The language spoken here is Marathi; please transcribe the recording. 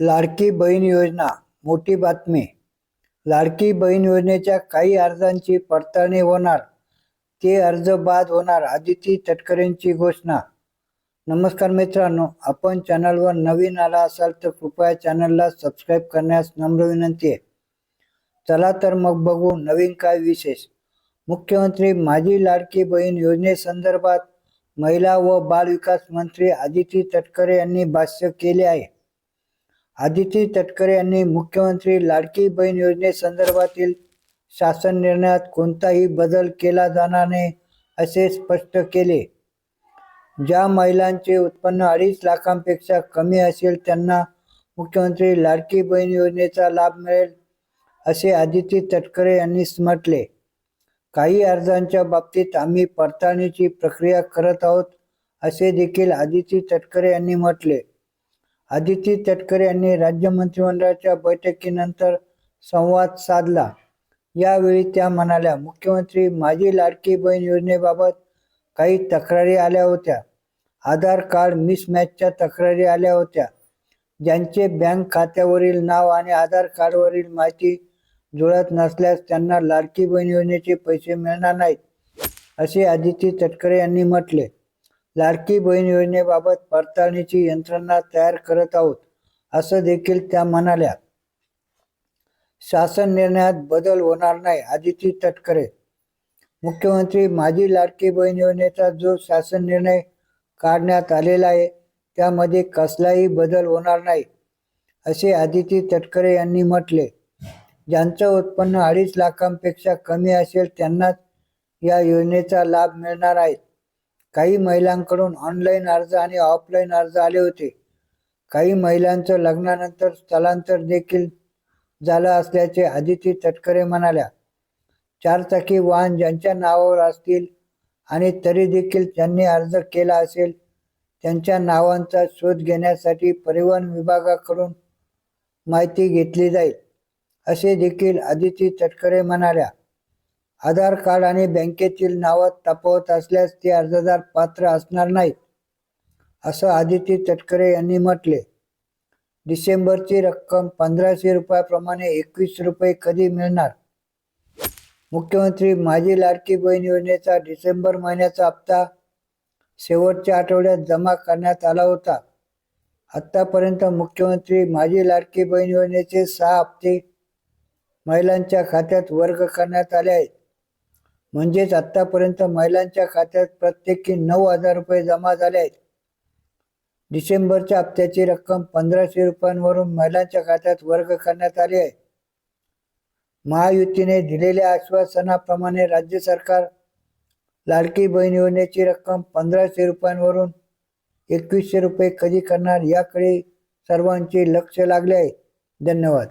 लाडकी बहीण योजना मोठी बातमी. लाडकी बहीण योजनेच्या काही अर्जांची पडताळणी होणार. ते अर्ज बाद होणार आदिती तटकरेंची घोषणा. नमस्कार मित्रांनो आपण चॅनलवर नवीन आला असाल तर कृपया चॅनलला सबस्क्राईब करण्यास नम्र विनंती आहे. चला तर मग बघू नवीन काय विशेष. मुख्यमंत्री माझी लाडकी बहीण योजनेसंदर्भात महिला व बाल विकास मंत्री आदिती तटकरे यांनी भाष्य केले आहे. आदिती तटकरे यांनी मुख्यमंत्री लाडकी बहीण योजनेसंदर्भातील शासन निर्णयात कोणताही बदल केला जाणार नाही असे स्पष्ट केले. ज्या महिलांचे उत्पन्न अडीच लाखांपेक्षा कमी असेल त्यांना मुख्यमंत्री लाडकी बहीण योजनेचा लाभ मिळेल असे आदिती तटकरे यांनी म्हटले. काही अर्जांच्या बाबतीत आम्ही पडताळणीची प्रक्रिया करत आहोत असे देखील आदिती तटकरे यांनी म्हटले. आदिती तटकरे यांनी राज्य मंत्रिमंडळाच्या बैठकीनंतर संवाद साधला. यावेळी त्या म्हणाल्या मुख्यमंत्री माझी लाडकी बहीण योजनेबाबत काही तक्रारी आल्या होत्या. आधार कार्ड मिसमॅचच्या तक्रारी आल्या होत्या. ज्यांचे बँक खात्यावरील नाव आणि आधार कार्डवरील माहिती जुळत नसल्यास त्यांना लाडकी बहीण योजनेचे पैसे मिळणार नाहीत असे आदिती तटकरे यांनी म्हटले. लाडकी बहीण योजनेबाबत पडताळणीची यंत्रणा तयार करत आहोत असं देखील त्या म्हणाल्या. शासन निर्णयात बदल होणार नाही आदिती तटकरे. मुख्यमंत्री माझी लाडकी बहीण योजनेचा जो शासन निर्णय काढण्यात आलेला आहे त्यामध्ये कसलाही बदल होणार नाही असे आदिती तटकरे यांनी म्हटले. ज्यांचं उत्पन्न अडीच लाखांपेक्षा कमी असेल त्यांनाच या योजनेचा लाभ मिळणार आहे. काही महिलांकडून ऑनलाईन अर्ज आणि ऑफलाईन अर्ज आले होते. काही महिलांचं लग्नानंतर स्थलांतर देखील झालं असल्याचे आदिती तटकरे म्हणाल्या. चारचाकी वाहन ज्यांच्या नावावर असतील आणि तरी देखील त्यांनी अर्ज केला असेल त्यांच्या नावांचा शोध घेण्यासाठी परिवहन विभागाकडून माहिती घेतली जाईल असे देखील आदिती तटकरे म्हणाल्या. आधार कार्ड आणि बँकेतील नावं तपावत असल्यास ते अर्जदार पात्र असणार नाहीत असं आदिती तटकरे यांनी म्हटले. डिसेंबरची रक्कम पंधराशे रुपयाप्रमाणे एकवीस रुपये कधी मिळणार? मुख्यमंत्री माझी लाडकी बहीण योजनेचा डिसेंबर महिन्याचा हप्ता शेवटच्या आठवड्यात जमा करण्यात आला होता. आत्तापर्यंत मुख्यमंत्री माझी लाडकी बहीण योजनेचे सहा हप्ते महिलांच्या खात्यात वर्ग करण्यात आले आहेत. म्हणजेच आत्तापर्यंत महिलांच्या खात्यात प्रत्येकी नऊ हजार रुपये जमा झाले आहेत. डिसेंबरच्या हप्त्याची रक्कम पंधराशे रुपयांवरून महिलांच्या खात्यात वर्ग करण्यात आली आहे. महायुतीने दिलेल्या आश्वासनाप्रमाणे राज्य सरकार लाडकी बहीण योजनेची रक्कम पंधराशे रुपयांवरून एकवीसशे रुपये कधी करणार याकडे सर्वांचे लक्ष लागले आहे. धन्यवाद.